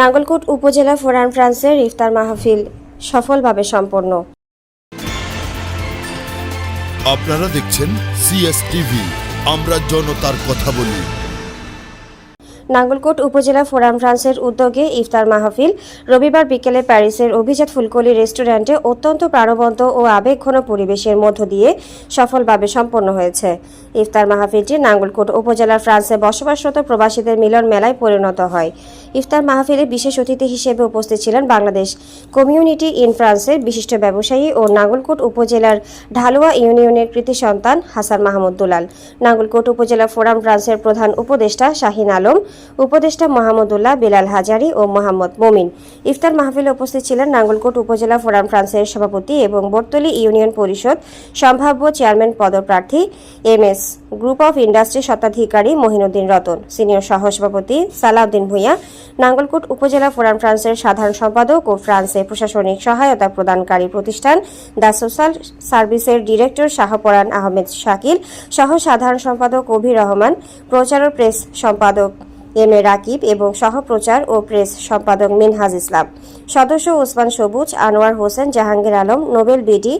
নাঙ্গলকোট উপজেলা ফোরান ফ্রান্সের ইফতার মাহফিল সফলভাবে সম্পন্ন। আপনারা দেখছেন সিএসটিভি আমরা জনতার কথা বলি। নাঙ্গলকোট উপজেলা ফোরাম ফ্রান্সের উদ্যোগে ইফতার মাহফিল। রবিবার বিকেলে প্যারিসের অভিজাত ফুলকলি রেস্টুরেন্টে অত্যন্ত প্রাণবন্ত ও আবেগঘন পরিবেশের মধ্য দিয়ে সফলভাবে সম্পন্ন হয়েছে। ইফতার মাহফিলটি নাঙ্গলকোট উপজেলার ফ্রান্সে বসবাসরত প্রবাসীদের মিলন মেলায় পরিণত হয়। ইফতার মাহফিলে বিশেষ অতিথি হিসেবে উপস্থিত ছিলেন বাংলাদেশ কমিউনিটি ইন ফ্রান্সের বিশিষ্ট ব্যবসায়ী ও নাঙ্গলকোট উপজেলার ঢালুয়া ইউনিয়নের কৃতি সন্তান হাসান মাহমুদ দুলাল। নাঙ্গলকোট উপজেলা ফোরাম ফ্রান্সের প্রধান উপদেষ্টা শাহিন আলম উপদেষ্টা মোহাম্মদুল্লাহ বিলাল হাজারি ও মোহাম্মদ মমিন। ইফতার মাহফিলে উপস্থিত ছিলেন নাঙ্গলকোট উপজেলা ফোরাম ফ্রান্সের সভাপতি এবং বর্তলী ইউনিয়ন পরিষদ সম্ভাব্য চেয়ারম্যান পদপ্রার্থী M S group of industry স্বত্বাধিকারী মহিনুদ্দিন রতন, সিনিয়র সহসভাপতি সালাউদ্দিন ভূঁইয়া, নাঙ্গলকোট উপজেলা ফোরাম ফ্রান্সের সাধারণ সম্পাদক ও ফ্রান্সে প্রশাসনিক সহায়তা প্রদানকারী প্রতিষ্ঠান দ্য সোশ্যাল সার্ভিসের ডিরেক্টর শাহপরান আহমেদ শাকিল সহ সাধারণ সম্পাদক অভি রহমান, প্রচার ও প্রেস সম্পাদক এম এ রাকিব এবং সহপ্রচার ও প্রেস সম্পাদক মিনহাজ ইসলাম। সদস্য ওসমান সবুজ, আনোয়ার হোসেন, জাহাঙ্গীর আলম, নোবেল বিডি,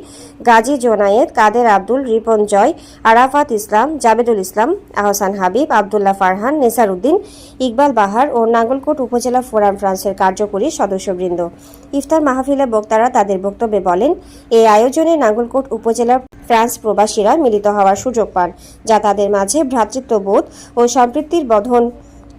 গাজী জোনায়েদ, কাদের আব্দুল, রিপন জয়, আরাফাত ইসলাম, জাবেদুল ইসলাম, আহসান হাবিব, আবদুল্লাহ ফারহান নেসার উদ্দিন ইকবাল বাহার ও নাঙ্গলকোট উপজেলা ফোরাম ফ্রান্সের কার্যকরী সদস্যবৃন্দ। ইফতার মাহফিলে বক্তারা তাদের বক্তব্যে বলেন, এই আয়োজনে নাঙ্গলকোট উপজেলার ফ্রান্স প্রবাসীরা মিলিত হওয়ার সুযোগ পান, যা তাদের মাঝে ভ্রাতৃত্ববোধ ও সম্পৃক্তির বধন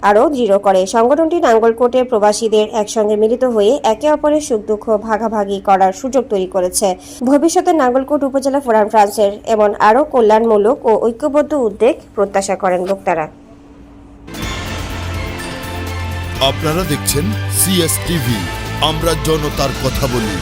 আরও দৃঢ় করে। সংগঠনটি নাঙ্গলকোটের প্রবাসীদের একসঙ্গে মিলিত হয়ে একে অপরের সুখ দুঃখ ভাগাভাগি করার সুযোগ তৈরি করেছে। ভবিষ্যতে নাঙ্গলকোট উপজেলা ফোরাম ফ্রান্সের এমন আরও কল্যাণমূলক ও ঐক্যবদ্ধ উদ্যোগ প্রত্যাশা করেন বক্তারা। আপনারা দেখছেন সিএসটিভি আমরা জনতার কথা বলি।